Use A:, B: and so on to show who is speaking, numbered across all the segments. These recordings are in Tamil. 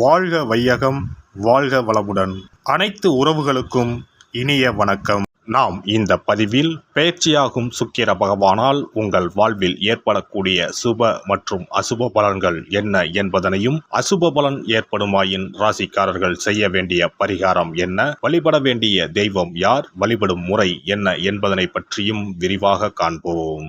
A: வாழ்க வையகம் வாழ்க வளமுடன். அனைத்து உறவுகளுக்கும் இனிய வணக்கம். நாம் இந்த பதிவில் பயிற்சியாகும் சுக்கிர பகவானால் உங்கள் வாழ்வில் ஏற்படக்கூடிய சுப மற்றும் அசுப பலன்கள் என்ன என்பதனையும் அசுப பலன் ஏற்படுமாயின் ராசிக்காரர்கள் செய்ய வேண்டிய பரிகாரம் என்ன வழிபட வேண்டிய தெய்வம் யார் வழிபடும் முறை என்ன என்பதனை பற்றியும் விரிவாக காண்போம்.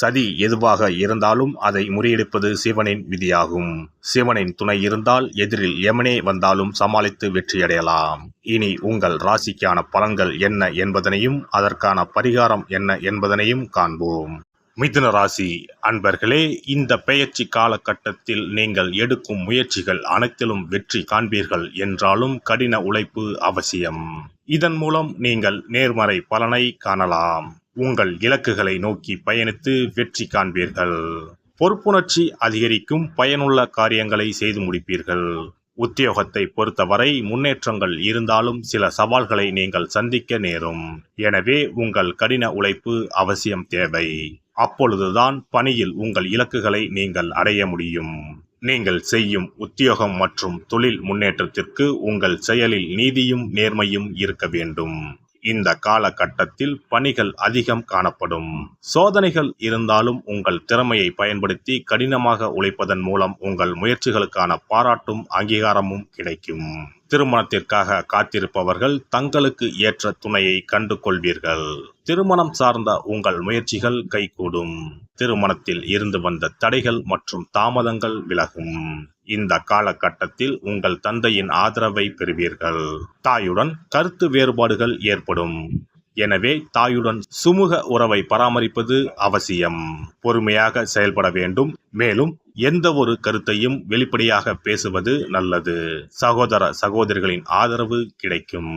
A: சதி எதுவாக இருந்தாலும் அதை முறியடிப்பது சிவனின் விதியாகும். சிவனின் துணை இருந்தால் எதிரில் எமனே வந்தாலும் சமாளித்து வெற்றியடையலாம். இனி உங்கள் ராசிக்கான பலன்கள் என்ன என்பதனையும் அதற்கான பரிகாரம் என்ன என்பதனையும் காண்போம். மிதுன ராசி அன்பர்களே இந்த பெயர்ச்சி காலகட்டத்தில் நீங்கள் எடுக்கும் முயற்சிகள் அனைத்திலும் வெற்றி காண்பீர்கள் என்றாலும் கடின உழைப்பு அவசியம். இதன் மூலம் நீங்கள் நேர்மறை பலனை காணலாம். உங்கள் இலக்குகளை நோக்கி பயணித்து வெற்றி காண்பீர்கள். பொறுப்புணர்ச்சி அதிகரிக்கும் பயனுள்ள காரியங்களை செய்து முடிப்பீர்கள். உத்தியோகத்தை பொறுத்தவரை முன்னேற்றங்கள் இருந்தாலும் சில சவால்களை நீங்கள் சந்திக்க நேரும். எனவே உங்கள் கடின உழைப்பு அவசியம் தேவை. அப்பொழுதுதான் பணியில் உங்கள் இலக்குகளை நீங்கள் அடைய முடியும். நீங்கள் செய்யும் உத்தியோகம் மற்றும் தொழில் முன்னேற்றத்திற்கு உங்கள் செயலில் நீதியும் நேர்மையும் இருக்க வேண்டும். இந்த காலகட்டத்தில் பணிகள் அதிகம் காணப்படும். சோதனைகள் இருந்தாலும் உங்கள் திறமையை பயன்படுத்தி கடினமாக உழைப்பதன் மூலம் உங்கள் முயற்சிகளுக்கான பாராட்டும் அங்கீகாரமும் கிடைக்கும். திருமணத்திற்காக காத்திருப்பவர்கள் தங்களுக்கு ஏற்ற துணையை கண்டு கொள்வீர்கள் திருமணம் சார்ந்த உங்கள் முயற்சிகள் கைகூடும். திருமணத்தில் இருந்து வந்த தடைகள் மற்றும் தாமதங்கள் விலகும். இந்த காலகட்டத்தில் உங்கள் தந்தையின் ஆதரவை பெறுவீர்கள். தாயுடன் கருத்து வேறுபாடுகள் ஏற்படும். எனவே தாயுடன் சுமூக உறவை பராமரிப்பது அவசியம். பொறுமையாக செயல்பட வேண்டும். மேலும் எந்த ஒரு கருத்தையும் வெளிப்படையாக பேசுவது நல்லது. சகோதர சகோதரிகளின் ஆதரவு கிடைக்கும்.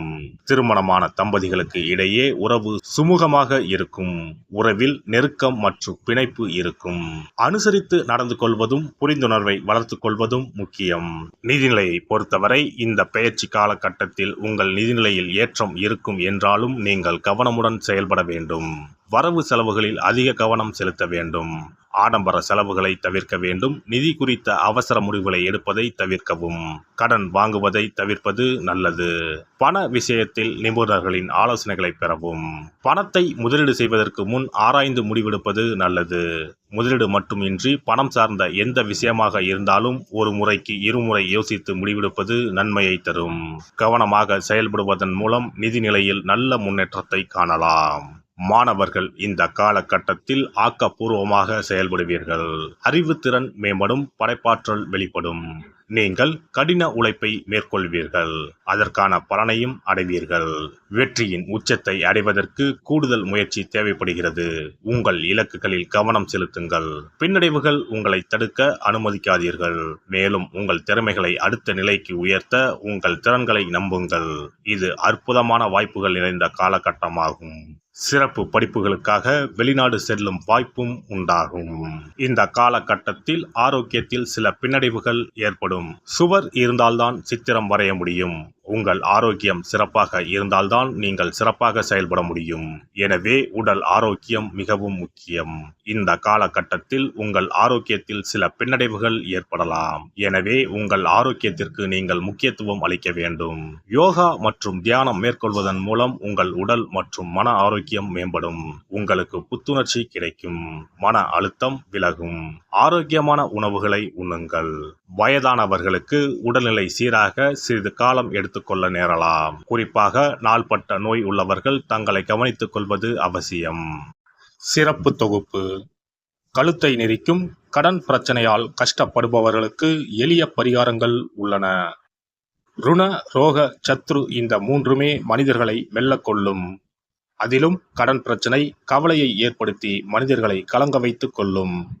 A: திருமணமான தம்பதிகளுக்கு இடையே உறவு சுமூகமாக இருக்கும். உறவில் நெருக்கம் மற்றும் பிணைப்பு இருக்கும். அனுசரித்து நடந்து கொள்வதும் புரிந்துணர்வை வளர்த்து கொள்வதும் முக்கியம். நிதிநிலையை பொறுத்தவரை இந்த பெயர்ச்சி காலகட்டத்தில் உங்கள் நிதிநிலையில் ஏற்றம் இருக்கும் என்றாலும் நீங்கள் கவனமுடன் செயல்பட வேண்டும். வரவு செலவுகளில் அதிக கவனம் செலுத்த வேண்டும். ஆடம்பர செலவுகளை தவிர்க்க வேண்டும். நிதி குறித்த அவசர முடிவுகளை எடுப்பதை தவிர்க்கவும். கடன் வாங்குவதை தவிர்ப்பது நல்லது. பண விஷயத்தில் நிபுணர்களின் ஆலோசனைகளை பெறவும். பணத்தை முதலீடு செய்வதற்கு முன் ஆராய்ந்து முடிவெடுப்பது நல்லது. முதலீடு மட்டுமின்றி பணம் சார்ந்த எந்த விஷயமாக இருந்தாலும் ஒரு முறைக்கு இருமுறை யோசித்து முடிவெடுப்பது நன்மையை தரும். கவனமாக செயல்படுவதன் மூலம் நிதி நிலையில் நல்ல முன்னேற்றத்தை காணலாம். மாணவர்கள் இந்த காலகட்டத்தில் ஆக்கப்பூர்வமாக செயல்படுவீர்கள். அறிவுத்திறன் மேம்படும் படைப்பாற்றல் வெளிப்படும். நீங்கள் கடின உழைப்பை மேற்கொள்வீர்கள். அதற்கான பலனையும் அடைவீர்கள். வெற்றியின் உச்சத்தை அடைவதற்கு கூடுதல் முயற்சி தேவைப்படுகிறது. உங்கள் இலக்குகளில் கவனம் செலுத்துங்கள். பின்னடைவுகள் உங்களை தடுக்க அனுமதிக்காதீர்கள். மேலும் உங்கள் திறமைகளை அடுத்த நிலைக்கு உயர்த்த உங்கள் திறன்களை நம்புங்கள். இது அற்புதமான வாய்ப்புகள் நிறைந்த காலகட்டமாகும். சிறப்பு படிப்புகளுக்காக வெளிநாடு செல்லும் வாய்ப்பும் உண்டாகும். இந்த காலகட்டத்தில் ஆரோக்கியத்தில் சில பின்னடைவுகள் ஏற்படும். சுவர் இருந்தால்தான் சித்திரம் வரைய முடியும். உங்கள் ஆரோக்கியம் சிறப்பாக இருந்தால்தான் நீங்கள் சிறப்பாக செயல்பட முடியும். எனவே உடல் ஆரோக்கியம் மிகவும் முக்கியம். இந்த காலகட்டத்தில் உங்கள் ஆரோக்கியத்தில் சில பின்னடைவுகள் ஏற்படலாம். எனவே உங்கள் ஆரோக்கியத்திற்கு நீங்கள் முக்கியத்துவம் அளிக்க வேண்டும். யோகா மற்றும் தியானம் மேற்கொள்வதன் மூலம் உங்கள் உடல் மற்றும் மன ஆரோக்கியம் மேம்படும். உங்களுக்கு புத்துணர்ச்சி கிடைக்கும். மன அழுத்தம் விலகும். ஆரோக்கியமான உணவுகளை உண்ணுங்கள். வயதானவர்களுக்கு உடல்நிலை சீராக சிறிது காலம் எடுத்துக்கொள்ள நேரலாம். குறிப்பாக நாள்பட்ட நோய் உள்ளவர்கள் தங்களை கவனித்துக் கொள்வது அவசியம். சிறப்பு தொகுப்பு. கழுத்தை நெரிக்கும் கடன் பிரச்சனையால் கஷ்டப்படுபவர்களுக்கு எளிய பரிகாரங்கள் உள்ளன. ருண ரோக சத்ரு இந்த மூன்றுமே மனிதர்களை வெல்லக்கொள்ளும் அதிலும் கடன் பிரச்சனை கவலையை ஏற்படுத்தி மனிதர்களை கலங்க வைத்துக் கொள்ளும்.